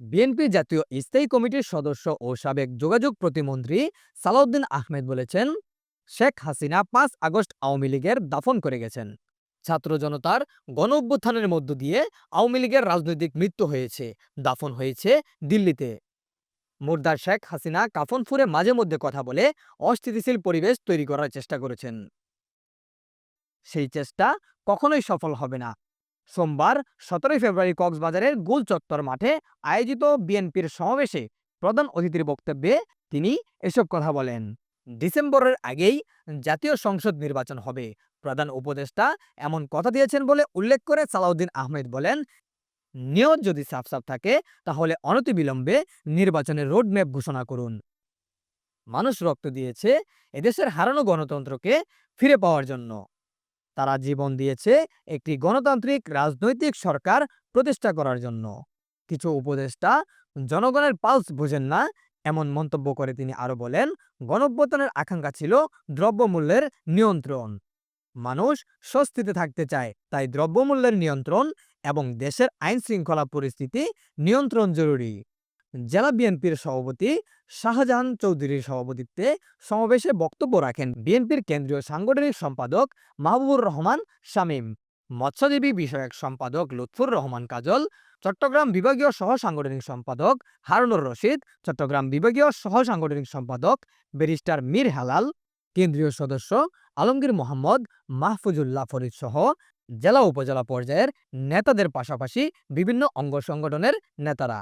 BNP জাতীয় স্থায়ী কমিটির সদস্য ও সাবেক যোগাযোগ প্রতিমন্ত্রী সালাউদ্দিন আহমেদ বলেছেন, শেখ হাসিনা পাঁচ আগস্ট আওয়ামী লীগের দাফন করে গেছেন। ছাত্র জনতার গণ অভ্যুত্থানের মধ্য দিয়ে আওয়ামী লীগের রাজনৈতিক মৃত্যু হয়েছে, দাফন হয়েছে দিল্লিতে। মুর্দার শেখ হাসিনা কাফন ফুরে মাঝে মধ্যে কথা বলে অস্থিতিশীল পরিবেশ তৈরি করার চেষ্টা করেছেন। সেই চেষ্টা কখনোই সফল হবে না। সোমবার সতেরোই ফেব্রুয়ারি কক্সবাজারের গোল চত্বর মাঠে আয়োজিত বিএনপির সমাবেশে প্রধান অতিথির বক্তব্যে তিনি এসব কথা বলেন। ডিসেম্বরের আগেই জাতীয় সংসদ নির্বাচন হবে। প্রধান উপদেষ্টা এমন কথা দিয়েছেন বলে উল্লেখ করে সালাউদ্দিন আহমেদ বলেন, নিয়ত যদি সাফ সাফ থাকে, তাহলে অনতিবিলম্বে নির্বাচনের রোডম্যাপ ঘোষণা করুন। মানুষ রক্ত দিয়েছে এদেশের হারানো গণতন্ত্রকে ফিরে পাওয়ার জন্য। তারা জীবন দিয়েছে একটি গণতান্ত্রিক রাজনৈতিক সরকার প্রতিষ্ঠা করার জন্য। কিছু উপদেষ্টা জনগণের পালস বুঝেন না, এমন মন্তব্য করে তিনি আরও বলেন, গণঅভ্যুত্থানের আকাঙ্ক্ষা ছিল দ্রব্যমূল্যের নিয়ন্ত্রণ। মানুষ স্বস্তিতে থাকতে চায়, তাই দ্রব্যমূল্যের নিয়ন্ত্রণ এবং দেশের আইন শৃঙ্খলা পরিস্থিতি নিয়ন্ত্রণ জরুরি। জেলা বিএনপির সভাপতি শাহজাহান চৌধুরীর সভাপতিত্বে সমাবেশে বক্তব্য রাখেন বিএনপির কেন্দ্রীয় সাংগঠনিক সম্পাদক মাহবুবুর রহমান শামীম, মৎস্যজীবী বিষয়ক সম্পাদক লুৎফুর রহমান কাজল, চট্টগ্রাম বিভাগীয় সহ সাংগঠনিক সম্পাদক হারুনুর রশিদ, চট্টগ্রাম বিভাগীয় সহ সাংগঠনিক সম্পাদক ব্যারিস্টার মীর হালাল, কেন্দ্রীয় সদস্য আলমগীর মোহাম্মদ, মাহফুজুল্লাহ ফরিদ সহ জেলা উপজেলা পর্যায়ের নেতাদের পাশাপাশি বিভিন্ন অঙ্গ সংগঠনের নেতারা।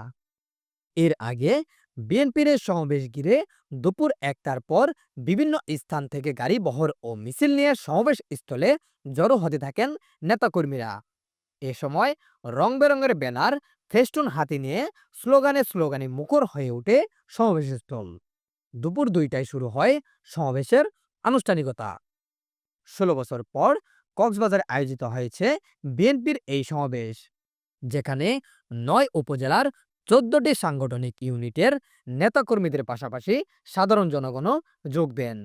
এর আগে বিএনপির সমাবেশ ঘিরে দুপুর একটার পর বিভিন্ন স্থান থেকে গাড়ি, বহর ও মিছিল নিয়ে সমাবেশ স্থলে জড়ো হতে থাকেন নেতাকর্মীরা। এ সময় রং বেরঙের ব্যানার, ফেস্টুন হাতি নিয়ে স্লোগানে স্লোগানে মুখর হয়ে ওঠে সমাবেশ স্থল। দুপুর দুইটায় শুরু হয় সমাবেশের আনুষ্ঠানিকতা। ষোলো বছর পর কক্সবাজারে আয়োজিত হয়েছে বিএনপির এই সমাবেশ, যেখানে নয় উপজেলার চোদ্দটি সাংগঠনিক ইউনিটের নেতাকর্মীদের পাশাপাশি সাধারণ জনগণও যোগ দেন।